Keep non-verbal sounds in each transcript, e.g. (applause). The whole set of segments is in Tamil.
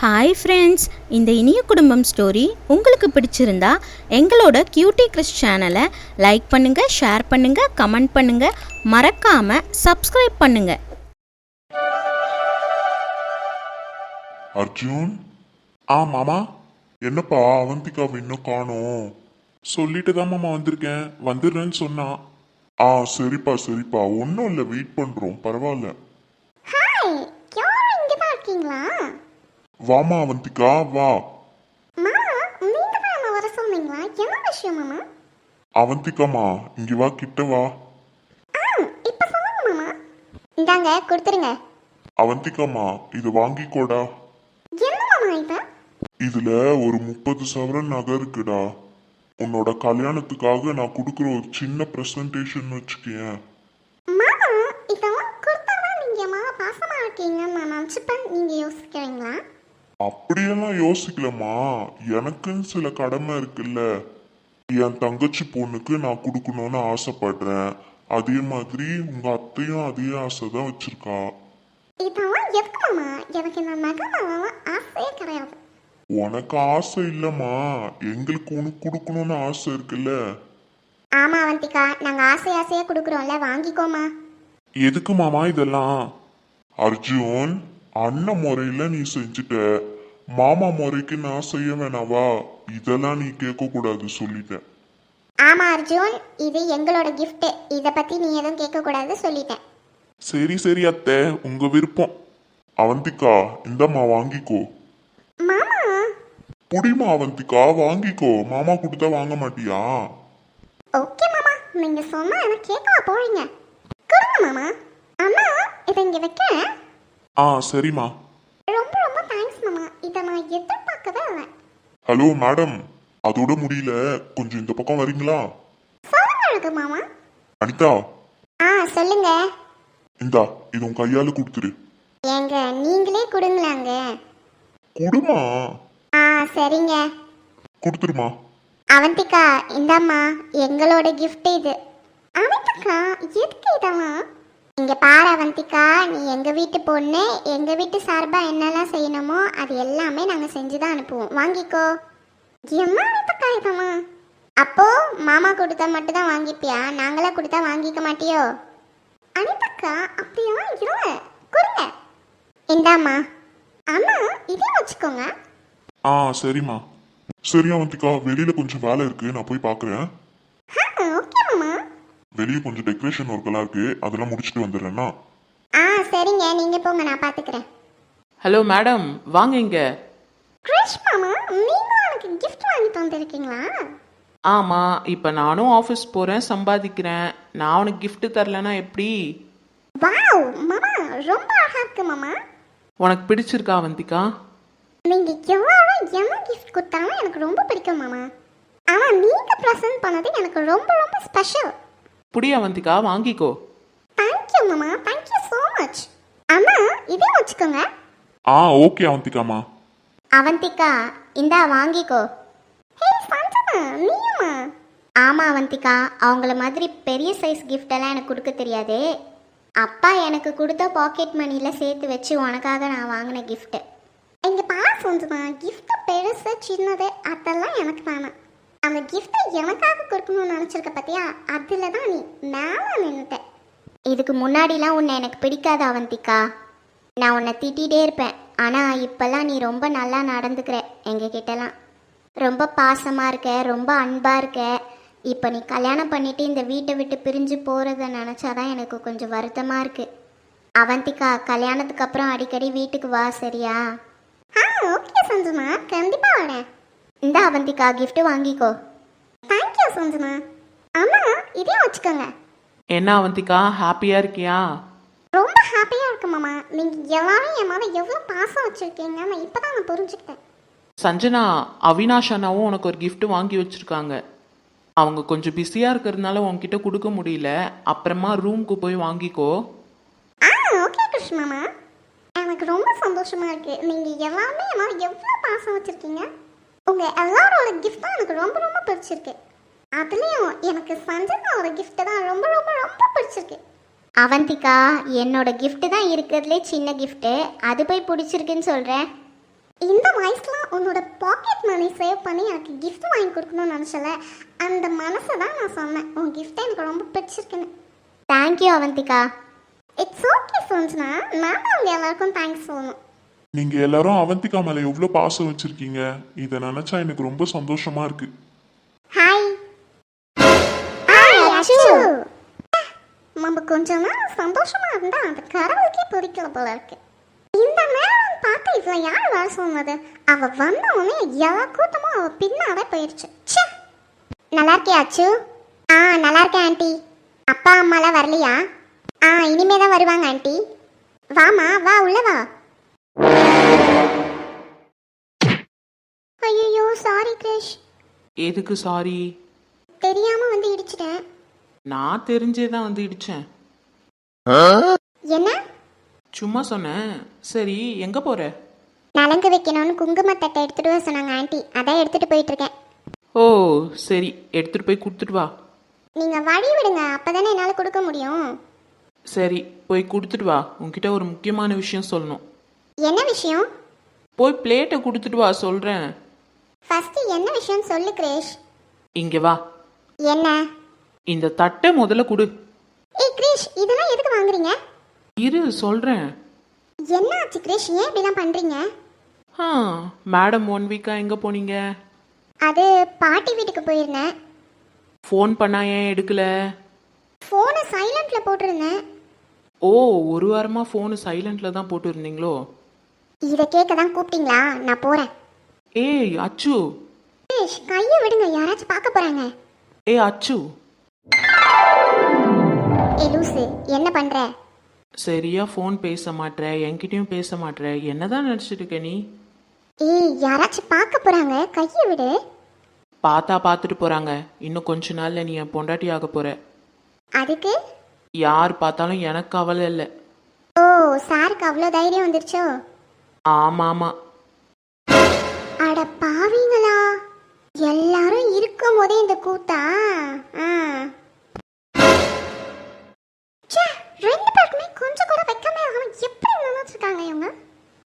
ஹாய் ஃப்ரெண்ட்ஸ் இந்த இனிய குடும்பம் ஸ்டோரி உங்களுக்கு பிடிச்சிருந்தா எங்களோட கியூட்டி கிறிஸ் சேனலை லைக் பண்ணுங்கள் ஷேர் பண்ணுங்கள் கமெண்ட் பண்ணுங்கள் மறக்காமல் சப்ஸ்கிரைப் பண்ணுங்கள் அர்ஜுன்? ஆ மாமா. என்னப்பா அவந்திகாவை இன்னும் காணோம். சொல்லிட்டு தான் மாமா வந்திருக்கேன். வந்துடுறேன்னு சொன்னான் ஆ சரிப்பா சரிப்பா. ஒன்றும் இல்லை வெயிட் பண்ணுறோம் பரவாயில்ல. ஹாய் யாரும் இங்கே தான் இருக்கீங்களா? வாமா அவந்திகா வா. அவந்திகாமா இங்க வா கிட்ட வா. இந்தாங்க கொடுத்துருங்க. அவந்திகாமா இது வாங்கிக்கோடா. இதுல ஒரு முப்பது சவரன் நகை இருக்குடா. உன்னோட கல்யாணத்துக்காக நான் கொடுக்குற ஒரு சின்ன ப்ரெசன்டேஷன் வச்சுக்கேன். மாமா இதெல்லாம் கொடுத்தாதான் நீங்க மாமா பாசமா இருக்கீங்கன்னு நான் நினச்சிப்பேன். நீங்க யோசிக்கிறீங்களா? அப்படியெல்லாம் யோசிக்கலம்மா. எனக்குன்னு சில கடமை இருக்குல்ல. என் தங்கச்சி பொண்ணுக்கு நான் கொடுக்கணும்னு ஆசைப்படுறேன். அதே மாதிரி உங்க அத்தையும் அதே ஆசை தான் வச்சிருக்கா உனக்கு ஆசை இல்லம்மா. எங்களுக்கு உனக்கு கொடுக்கணும்னு ஆசை இருக்குல்ல. ஆமா அவந்திகா. நாங்க ஆசை ஆசையா கொடுக்குறோம்ல. வாங்கிக்கோமா எதுக்கு மாமா இதெல்லாம்? அர்ஜுன் அண்ணன் முறையில நீ செஞ்சுட்ட. மாமா முறைக்கு நான் செய்ய வேணாவா? இதெல்லாம் நீ கேட்க கூடாது சொல்லிட்டேன். ஆமா அர்ஜுன். இது எங்களோட gift. இதை பத்தி நீ எதுவும் கேட்கக்கூடாது சொல்லிட்டேன். சரி சரி அத்தை. உங்க விருப்பம். அவந்திகா இந்தம்மா வாங்கிக்கோ. மாமா! புடிமா அவந்திகா வாங்கிக்கோ. மாமா கொடுத்தா வாங்க மாட்டியா? ஓகே மாமா. நீங்க சொன்னா எனக்கு கேட்கவா போறீங்க? கொடுங்க மாமா. அம்மா இதை இங்க வைக்கிறேன். ஆ சரிம்மா. ரொம்ப ரொம்ப தேங்க்ஸ் மாமா. இதை நான் எதிர்பார்க்கவே இல்லை. ஹலோ மேடம் அதோட முடியல. கொஞ்சம் இந்த பக்கம் வரீங்களா? சொல்லுங்க அழகு மாமா. அனிதா. ஆ சொல்லுங்க. இந்தா இது உன் கையால கொடுத்துரு. ஏங்க நீங்களே கொடுங்களாங்க? கொடுமா? ஆ சரிங்க. கொடுத்துருமா? அவந்திகா இந்தாம்மா எங்களோட gift இது. அவந்திகா எதுக்கு இதெல்லாம்? இங்க பாரு அவந்திகா நீ எங்க வீட்டு பொண்ணு எங்க வீட்டு சார்பா என்னெல்லாம் செய்யணுமோ அது எல்லாமே நாங்க செஞ்சு தான் அனுப்புவோம். வாங்கிக்கோ. என்ன அவந்திகா இதம்மா அப்போ மாமா கொடுத்தா மட்டும் தான் வாங்கிப்பியா? நாங்களா கொடுத்தா வாங்கிக்க மாட்டியோ? அனிதக்கா அப்படியெல்லாம் இல்லை கொடுங்க. இந்தாம்மா. அம்மா இதே வச்சுக்கோங்க. ஆ சரிம்மா. சரி அவந்திகா வெளியில கொஞ்சம் வேலை இருக்கு. நான் போய் பார்க்கறேன். வெளியே கொஞ்சம் டெக்கரேஷன் ஒர்க் எல்லாம் இருக்கு. அதெல்லாம் முடிச்சுட்டு வந்துடுறேன்னா? ஆ சரிங்க. நீங்க போங்க நான் பாத்துக்கிறேன். ஹலோ மேடம் வாங்க இங்க. கிரிஷ் மாமா நீங்களும் எனக்கு gift வாங்கிட்டு வந்திருக்கீங்களா ஆமாம் இப்போ நானும் ஆஃபீஸ் போகிறேன் சம்பாதிக்கிறேன். நான் உனக்கு gift தரலனா எப்படி? வாவ் மாமா ரொம்ப அழகா இருக்கு மாமா. உனக்கு பிடிச்சிருக்கா அவந்திகா நீங்க எவ்வளோ என்ன கிஃப்ட் கொடுத்தாலும் எனக்கு ரொம்ப பிடிக்கும் மாமா. ஆனா நீங்க ப்ரெசென்ட் பண்ணது எனக்கு ரொம்ப ரொம்ப ஸ்பெஷல் புடி அவந்திகா வாங்கிக்கோ தேங்க்யூ மாமா தேங்க்யூ ஸோ மச் அம்மா இதே வச்சுக்கோங்க. ஆ ஓகே அவந்திகாமா அவந்திகா இந்தா வாங்கிக்கோ. ஹே சஞ்சனா நீயுமா? ஆமா அவந்திகா. அவங்கள மாதிரி பெரிய சைஸ் gift எல்லாம் எனக்கு கொடுக்க தெரியாது. அப்பா எனக்கு கொடுத்த பாக்கெட் மணியில் சேர்த்து வச்சு உனக்காக நான் வாங்கின gift. இங்க பாரு சஞ்சனா. Gift பெருசு சின்னது அதெல்லாம் எனக்கு வேணாம். அந்த கிஃப்ட்டை எனக்காக கொடுக்கணும்னு நினச்சிருக்க பார்த்தியா அதில் தான் நீ மேலே நின்றுட்ட இதுக்கு முன்னாடிலாம் உன்னை எனக்கு பிடிக்காத அவந்திக்கா. நான் உன்னை திட்டிகிட்டே இருப்பேன். ஆனால் இப்போல்லாம் நீ ரொம்ப நல்லா நடந்துக்கிற எங்ககிட்டலாம். ரொம்ப பாசமாக இருக்க ரொம்ப அன்பாக இருக்க. இப்போ நீ கல்யாணம் பண்ணிவிட்டு இந்த வீட்டை விட்டு பிரிஞ்சு போகிறத நினச்சாதான் எனக்கு கொஞ்சம் வருத்தமாக இருக்குது அவந்திகா கல்யாணத்துக்கு அப்புறம் அடிக்கடி வீட்டுக்கு வா சரியா? ஆ ஓகே சஞ்சுமா கண்டிப்பாக வரேன். அவந்திகா gift வாங்கிக்கோ. Thank you Sanjana. அம்மா இதே வச்சுக்கோங்க. என்ன அவந்திகா ஹாப்பியாக இருக்கியா? ரொம்ப ஹாப்பியாக இருக்கு மாமா. நீங்கள் எல்லாரும் என் மேலே எவ்வளோ பாசம் வச்சுருக்கீங்க நான் இப்போ தான் நான் புரிஞ்சுக்கிட்டேன். சஞ்சனா அவினாஷ் அண்ணாவும் உனக்கு ஒரு gift வாங்கி வச்சுருக்காங்க. அவங்க கொஞ்சம் பிஸியாக இருக்கிறதுனால உன்கிட்ட கொடுக்க முடியல. அப்புறமா ரூமுக்கு போய் வாங்கிக்கோ. ஆ ஓகே கிருஷ்ண மாமா. எனக்கு ரொம்ப சந்தோஷமா இருக்கு. நீங்கள் எல்லாமே என் மேலே எவ்வளோ பாசம் வச்சுருக்கீங்க? உங்கள் எல்லாரோட கிஃப்ட்டும் தான் எனக்கு ரொம்ப ரொம்ப பிடிச்சிருக்கு. அதுலேயும் எனக்கு சஞ்சனாவோட கிஃப்ட்டு தான் ரொம்ப ரொம்ப ரொம்ப பிடிச்சிருக்கு. அவந்திகா என்னோட கிஃப்ட் தான் இருக்கிறதுலே சின்ன கிஃப்ட்டு அது போய் பிடிச்சிருக்குன்னு சொல்கிறேன் இந்த வயசுல உன்னோட பாக்கெட் மணி சேவ் பண்ணி எனக்கு கிஃப்ட் வாங்கி கொடுக்கணும்னு நினச்சல. அந்த மனசை தான் நான் சொன்னேன். உன் கிஃப்ட்டை எனக்கு ரொம்ப பிடிச்சிருக்குன்னு. Thank you Avantika. It's okay ஃப்ரெண்ட்ஸ்னா நான் உங்கள் அவங்க எல்லாருக்கும் தேங்க்ஸ் சொல்லணும். நீங்க எல்லாரும் அவந்திகா மேல எவ்வளவு பாசம் வச்சிருக்கீங்க? இதை நினைச்சா எனக்கு ரொம்ப சந்தோஷமா இருக்கு. ஹாய் நம்ம கொஞ்ச நேரம் சந்தோஷமா இருந்தா அந்த கடவுளுக்கே பிடிக்கல போல இருக்கு. இந்த நேரம் பார்த்து இதுல யார் வர சொன்னது? அவ வந்த உடனே எல்லா கூட்டமும் அவ பின்னாலே போயிடுச்சு ச்சே. நல்லா இருக்கியா அச்சு ஆ நல்லா இருக்கேன் ஆண்டி. அப்பா அம்மாலாம் வரலையா? ஆ இனிமே தான் வருவாங்க ஆண்டி. வாமா வா உள்ள வா. ஐயோ சாரி கிரிஷ். எதுக்கு சாரி தெரியாம வந்து இடிச்சிட்டேன். நான் தெரிஞ்சே தான் வந்து இடிச்சேன். என்ன? சும்மா சொன்னேன். சரி எங்க போற? நலங்கு வைக்கணும்னு குங்குமத்தட்டை எடுத்துட்டு வர சொன்னாங்க ஆண்டி. அதான் எடுத்துட்டு போயிட்டு இருக்கேன் ஓ சரி எடுத்துட்டு போய் கொடுத்துட்டு வா. நீங்க வழி விடுங்க அப்பதானே என்னால கொடுக்க முடியும். சரி போய் கொடுத்துட்டு வா. உன்கிட்ட ஒரு முக்கியமான விஷயம் சொல்லணும். என்ன விஷயம்? போய் பிளேட்டை கொடுத்துட்டு வா சொல்றேன். ஃபர்ஸ்ட் என்ன விஷயம் சொல்லு கிரேஷ்? இங்க வா. என்ன? இந்த தட்டை முதல்ல கொடு. ஏய் கிரேஷ் இதெல்லாம் எதுக்கு வாங்குறீங்க? இரு சொல்றேன். என்ன ஆச்சு கிரேஷ்? ஏன் இப்படிலாம் பண்றீங்க? ஆ மேடம் ஒன் வீக்கா எங்க போனீங்க? அது பாட்டி வீட்டுக்கு போயிருந்தேன். ஃபோன் பண்ணா ஏன் எடுக்கல? ஃபோனை சைலண்ட்ல போட்டிருந்தேன். ஓ ஒரு வாரமா ஃபோனு சைலண்ட்ல தான் போட்டு இருந்தீங்களோ இதை கேட்க தான் கூப்பிட்டீங்களா? நான் போறேன். ஏய் அச்சு. கிரேஷ் கையை விடுங்க. யாராச்சும் பார்க்க போறாங்க. ஏய் அச்சு. ஏ லூசு என்ன பண்ற? சரியா ஃபோன் பேச மாட்ற என்கிட்டயும் பேச மாட்ற. என்னதான் நினைச்சிட்டு இருக்க நீ? ஏய் யாராச்சும் பார்க்க போறாங்க? கையை விடு. பார்த்தா பார்த்துட்டு போறாங்க. இன்னும் கொஞ்ச நாள்ல நீ என் பொண்டாட்டி ஆக போற. அதுக்கு? யார் பார்த்தாலும் எனக்கு கவலை இல்லை. ஓ சாருக்கு அவ்வளோ தைரியம் வந்துருச்சோ? ஆமா ஆமா அட பாவிங்களா. எல்லாரும் இருக்கும் போதே இந்த கூத்தா? ஆ. ச்சே, ரெண்டு பேருக்குமே கொஞ்சம் கூட வைக்காம அவன் எப்படி நினைச்சிருக்காங்க இவங்க?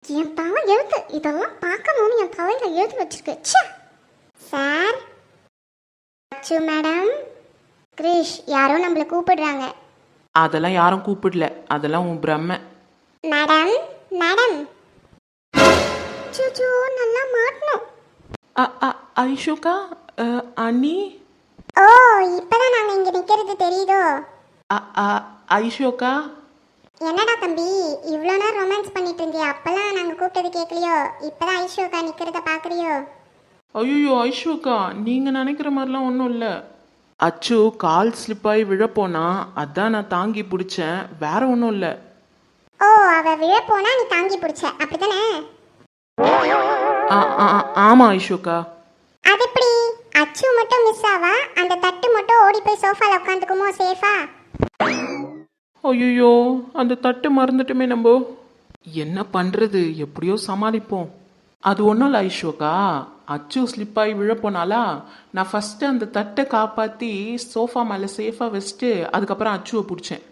என் தலை எழுத்து இதெல்லாம் பார்க்கணும்னு என் தலையில எழுதி வச்சிருக்கு. ச்சே. சார். அச்சு மேடம். கிரிஷ் யாரோ நம்மளை கூப்பிடுறாங்க. அதெல்லாம் யாரும் கூப்பிடல. அதெல்லாம் உன் பிரம்ம. Madam madam. சுச்சு நல்லா மாட்டணும். அ, அ, ஐஷோக்கா அ, அண்ணி ஓ இப்பதான் நாங்க இங்க நிக்கிறது தெரியுதோ? ஐஷோக்கா என்னடா தம்பி இவ்வளோ நேரம் ரொமான்ஸ் பண்ணிட்டு இருந்தியா? அப்பெல்லாம் நாங்க கூப்பிட்டது கேட்கலையோ? இப்பதான் ஐஷோக்கா நிக்கிறத பாக்குறியோ? ஐயோ ஐஷோக்கா நீங்க நினைக்கிற மாதிரிலாம் ஒன்றும் இல்லை. அச்சு கால் ஸ்லிப்பாகி விழப்போனா அதான் நான் தாங்கி பிடிச்சேன். வேற ஒன்றும் இல்லை. ஓ அவ விழ போனா நீ தாங்கி பிடிச்ச. அப்படிதானே ஆமாம் ஐஷோக்கா அது எப்படி அச்சு மட்டும் மிஸ் ஆவா? அந்த தட்டு மட்டும் ஓடி போய் சோஃபால உட்காந்துக்குமோ சேஃபா? ஐயோ அந்த தட்டு மறந்துட்டுமே நம்ம. என்ன பண்றது? எப்படியோ சமாளிப்போம். அது ஒன்றும் இல்லை ஐஷோக்கா அச்சு ஸ்லிப்பாகி விழப்போனாலா நான் ஃபஸ்ட்டு அந்த தட்டை காப்பாற்றி சோஃபா மேலே சேஃபாக வச்சுட்டு அதுக்கப்புறம் அச்சுவை பிடிச்சேன்.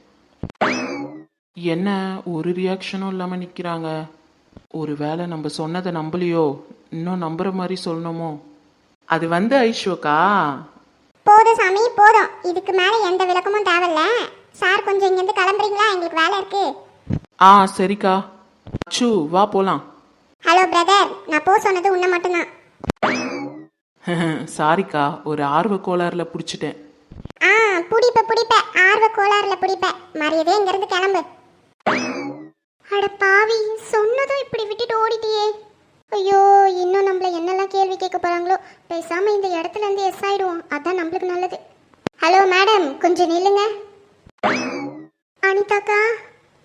என்ன ஒரு ரியாக்ஷனும் இல்லாமல் நிற்கிறாங்க ஒரு வேளை நம்ம சொன்னதை நம்பலையோ? இன்னும் நம்புற மாதிரி சொல்லணுமோ? அது வந்து ஐஷோக்கா போதும் சாமி போதும். இதுக்கு மேல எந்த விளக்கமும் தேவையில்ல. சார் கொஞ்சம் இங்கிருந்து கிளம்புறீங்களா? எங்களுக்கு வேலை இருக்கு. ஆ சரிக்கா. அச்சு வா போகலாம் ஹலோ பிரதர். நான் போ சொன்னது உன்னை மட்டும்தான். (laughs) சாரிக்கா ஒரு ஆர்வ கோளாறுல பிடிச்சிட்டேன். ஆ புடிப்ப புடிப்ப. ஆர்வ கோளாறுல புடிப்ப. மரியாதை இங்க இருந்து கிளம்பு. அட பாவி சொன்னதும் இப்படி விட்டுட்டு ஓடிட்டியே. ஐயோ இன்னும் நம்மள என்னெல்லாம் கேள்வி கேட்க போறாங்களோ பேசாம இந்த இடத்துல இருந்து எஸ் ஆயிடுவோம். அதான் நம்மளுக்கு நல்லது. ஹலோ மேடம் கொஞ்சம் நில்லுங்க. அனிதாக்கா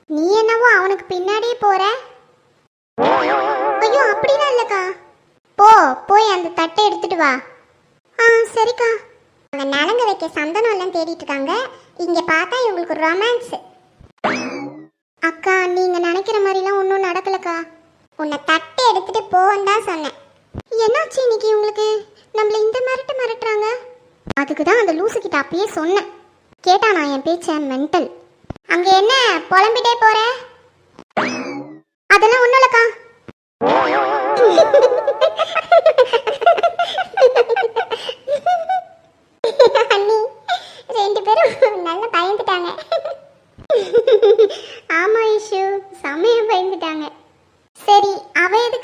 நீ என்னவோ அவனுக்கு பின்னாடியே போற? ஐயோ அப்படிலாம் இல்லக்கா. போ போய் அந்த தட்டை எடுத்துட்டு வா. ஆ சரிக்கா. அவங்க நலங்க வைக்க சந்தனம் எல்லாம் தேடிட்டு இருக்காங்க. இங்க பார்த்தா இவங்களுக்கு ரொமான்ஸ் அக்கா நீங்க நினைக்கிற மாதிரிலாம் ஒன்றும் நடக்கலக்கா. உன்னை தட்டை எடுத்துட்டு போன்னு தான் சொன்னேன். என்னாச்சு இன்னைக்கு உங்களுக்கு நம்மள இந்த மிரட்டு மிரட்டுறாங்க. அதுக்கு தான் அந்த லூசு கிட்ட அப்பயே சொன்னேன். கேட்டா நான் என் பேச்ச மென்டல் அங்க என்ன? புலம்பிட்டே போற அதெல்லாம் ஒன்றும் இல்லக்கா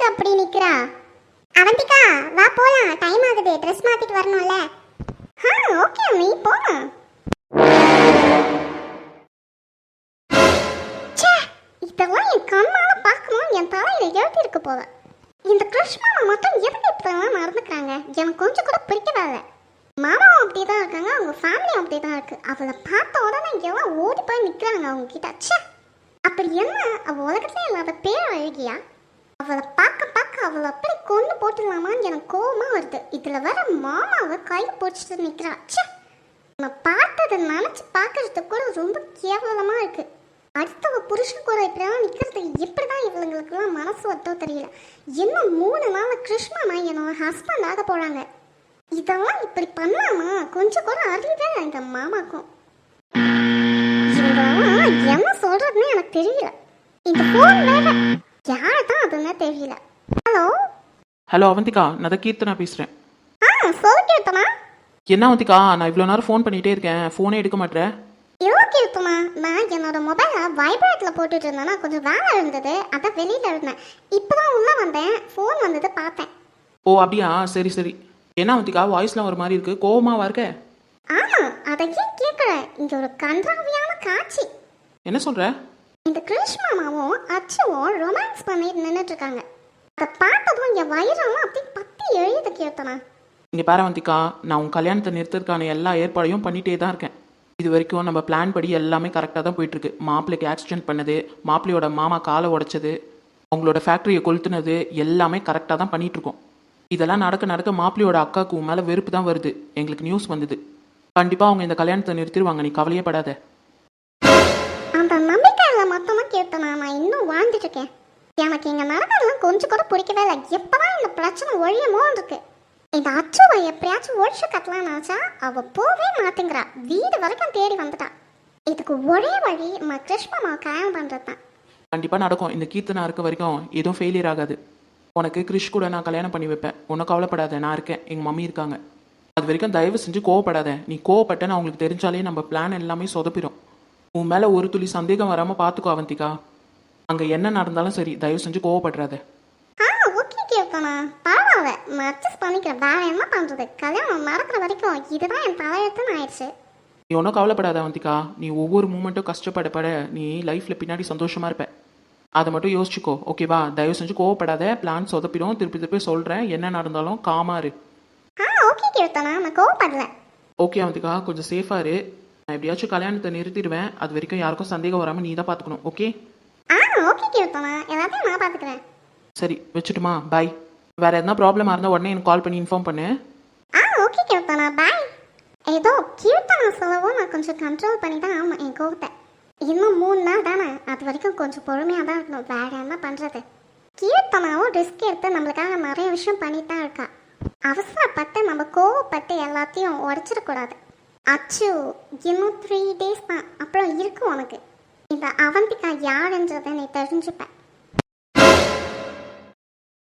அப்படி நிக்கிறா அவந்திகா வா போலாம் டைம் ஆகுது ட்ரெஸ் மாத்திட்டு ஆ ஓகே அம்மி போலாம். இதெல்லாம் என் கண்ணால பார்க்கணும் என் தலையில எழுதி இருக்கு போல. இந்த கிரஷ் மாமா மட்டும் எதுக்கு இப்படிலாம் நடந்துக்கிறாங்க? எனக்கு கொஞ்சம் கூட பிடிக்கவே மாமாவும் அப்படி தான் இருக்காங்க அவங்க ஃபேமிலியும் அப்படி தான் இருக்கு. அவளை பார்த்த உடனே எல்லாம் ஓடி போய் நிற்கிறாங்க அவங்க கிட்ட ச்சே அப்படி என்ன? அவள் உலகத்துல இல்லாத பேர் அழகியா அவளை பார்க்க பார்க்க அவளை கொண்டு போட்டுடலாமான்னு எனக்கு கோவமா வருது. இதுல வர மாமாவை கையை பிடிச்சிட்டு நிக்கிறா. ச்சே! நான் பார்த்ததை நினச்சி பார்க்கறதுக்கு கூட ரொம்ப கேவலமாக இருக்கு. அடுத்தவ புருஷன் கூட இப்படிலாம் நிற்கிறது எப்படி தான் மனசு வத்தோ தெரியல. இன்னும் மூணு நாள் கிருஷ்ணனா என்னோட ஹஸ்பண்ட் ஆக போகிறாங்க இதெல்லாம் இப்படி பண்ணாமா கொஞ்சம் கூட அறிவே இந்த மாமாக்கும். என்ன சொல்றதுன்னு எனக்கு தெரியல. இந்த ஃபோன் வேற. யாரை தான் அதுன்னு தெரியல. ஹலோ ஹலோ அவந்திகா நான் தான் கீர்த்தனா பேசுகிறேன் ஆ சொல்லு கேட்டமா என்ன அவந்திகா நான் இவ்வளோ நேரம் ஃபோன் பண்ணிகிட்டே இருக்கேன் ஃபோனே எடுக்க மாட்டேன் ஓகே உத்தமா நான் என்னோட மொபைலை வைப்ரேட்டில் போட்டுட்டு இருந்தேன்னா கொஞ்சம் வேலை இருந்தது அதான் வெளியில் இருந்தேன். இப்போ தான் உள்ளே வந்தேன் ஃபோன் வந்தது பார்த்தேன். ஓ அப்படியா? சரி சரி. என்ன அவந்திகா வாய்ஸ்லாம் ஒரு மாதிரி இருக்குது கோவமாவா இருக்க? ஆமாம் அதை ஏன் கேட்குற? இங்கே ஒரு கன்றாவியான காட்சி. என்ன சொல்கிற இந்த கிருஷ்ணமாவும் அச்சுவும் ரொமான்ஸ் பண்ணிட்டு நின்றுட்டு இருக்காங்க. அதை பார்த்ததும் என் வயிறெல்லாம் அப்படியே பத்தி எழுது கீர்த்தனா. இங்கே பாரு அவந்திகா நான் உன் கல்யாணத்தை நிறுத்துறதுக்கான எல்லா ஏற்பாடையும் பண்ணிகிட்டே தான் இருக்கேன். இது வரைக்கும் நம்ம பிளான் படி எல்லாமே கரெக்டாக தான் போயிட்டுருக்கு. மாப்பிள்ளைக்கு ஆக்சிடென்ட் பண்ணது மாப்பிள்ளையோட மாமா காலை உடைச்சது அவங்களோட ஃபேக்ட்ரியை கொளுத்துனது எல்லாமே கரெக்டாக தான் பண்ணிட்டு இருக்கோம் இதெல்லாம் நடக்க நடக்க மாப்பிள்ளையோட அக்காவுக்கு மேலே வெறுப்பு தான் வருது. எங்களுக்கு நியூஸ் வந்தது. கண்டிப்பாக அவங்க இந்த கல்யாணத்தை நிறுத்திடுவாங்க நீ கவலையே படாத. அந்த நம்பிக்கையில் மொத்தமாக கீர்த்தனா நான் இன்னும் வாழ்ந்துட்டு இருக்கேன். எனக்கு எங்கள் நடக்கிறதுலாம் கொஞ்சம் கூட பிடிக்கவே இல்லை. எப்போதான் இந்த பிரச்சனை ஒழியுமோ இருக்கு. இந்த அச்சுவை எப்படியாச்சும் ஒழிச்சு கட்டலான்னு நினச்சா அவள் போவே மாட்டேங்கிறா. வீடு வரைக்கும் தேடி வந்துட்டா. இதுக்கு ஒரே வழி நம்ம கிருஷ்ணமாவை கல்யாணம் பண்ணுறது தான். கண்டிப்பாக நடக்கும். இந்த கீர்த்தனா இருக்க வரைக்கும் எதுவும் ஃபெயிலியர் ஆகாது. உனக்கு கிறிஷ் கூட நான் கல்யாணம் பண்ணி வைப்பேன். ஒன்றும் கவலைப்படாத நான் இருக்கேன். எங்கள் மம்மி இருக்காங்க. அது வரைக்கும் தயவு செஞ்சு கோவப்படாத. நீ கோவப்பட்டேன்னு அவங்களுக்கு தெரிஞ்சாலே நம்ம பிளான் எல்லாமே சொதப்பிடும் உன் மேலே ஒரு துளி சந்தேகம் வராமல் பார்த்துக்கோ அவந்திகா. அங்கே என்ன நடந்தாலும் சரி தயவு செஞ்சு கோவப்படுறாத ஆ ஓகே பரவாயில்ல. நான் அட்ஜஸ்ட் பண்ணிக்கிறேன். வேற என்ன பண்ணுறது கல்யாணம் நடக்கிற வரைக்கும் இதுதான் என் தலையெழுத்துன்னு ஆயிடுச்சு. நீ ஒன்றும் கவலைப்படாத அவந்திகா. நீ ஒவ்வொரு மூமெண்ட்டும் கஷ்டப்பட பட நீ லைஃப்பில் பின்னாடி சந்தோஷமாக இருப்ப. அதை மட்டும் யோசிச்சுக்கோ ஓகேவா தயவு செஞ்சு கோவப்படாத பிளான் சொதப்பிடும் திருப்பி திருப்பி சொல்கிறேன் என்ன நடந்தாலும் காமா இரு. ஆ ஓகே கீர்த்தனா நான் கோவப்படல. ஓகே அவந்திகா கொஞ்சம் சேஃபாக இரு. நான் எப்படியாச்சும் கல்யாணத்தை நிறுத்திடுவேன். அது வரைக்கும் யாருக்கும் சந்தேகம் வராமல் நீ தான் பார்த்துக்கணும் ஓகே ஓகே கீர்த்தனா எல்லாத்தையும் நான் பார்த்துக்கிறேன். சரி வச்சுட்டுமா பாய் வேறு எதனா ப்ராப்ளமாக இருந்தால் உடனே எனக்கு கால் பண்ணி இன்ஃபார்ம் பண்ணு. ஆ ஓகே கீர்த்தனா பாய் ஏதோ கீர்த்தனா சொல்லவும் நான் கொஞ்சம் கண்ட்ரோல் பண்ணி தான் ஆகணும் என் கோவத்தை. இன்னும் மூணு நாள் தானே அது வரைக்கும் கொஞ்சம் பொறுமையாக தான் இருக்கணும். வேற என்ன பண்ணுறது கீர்த்தனாவும் ரிஸ்க் எடுத்து நம்மளுக்காக நிறைய விஷயம் பண்ணிட்டு தான் இருக்கா. அவசரப்பட்டு நம்ம கோவப்பட்டு எல்லாத்தையும் உடச்சிடக்கூடாது. அச்சு இன்னும் த்ரீ டேஸ் தான். அப்புறம் இருக்கும் உனக்கு. இந்த அவந்திகா யாருன்றதை நீ தெரிஞ்சுப்பேன்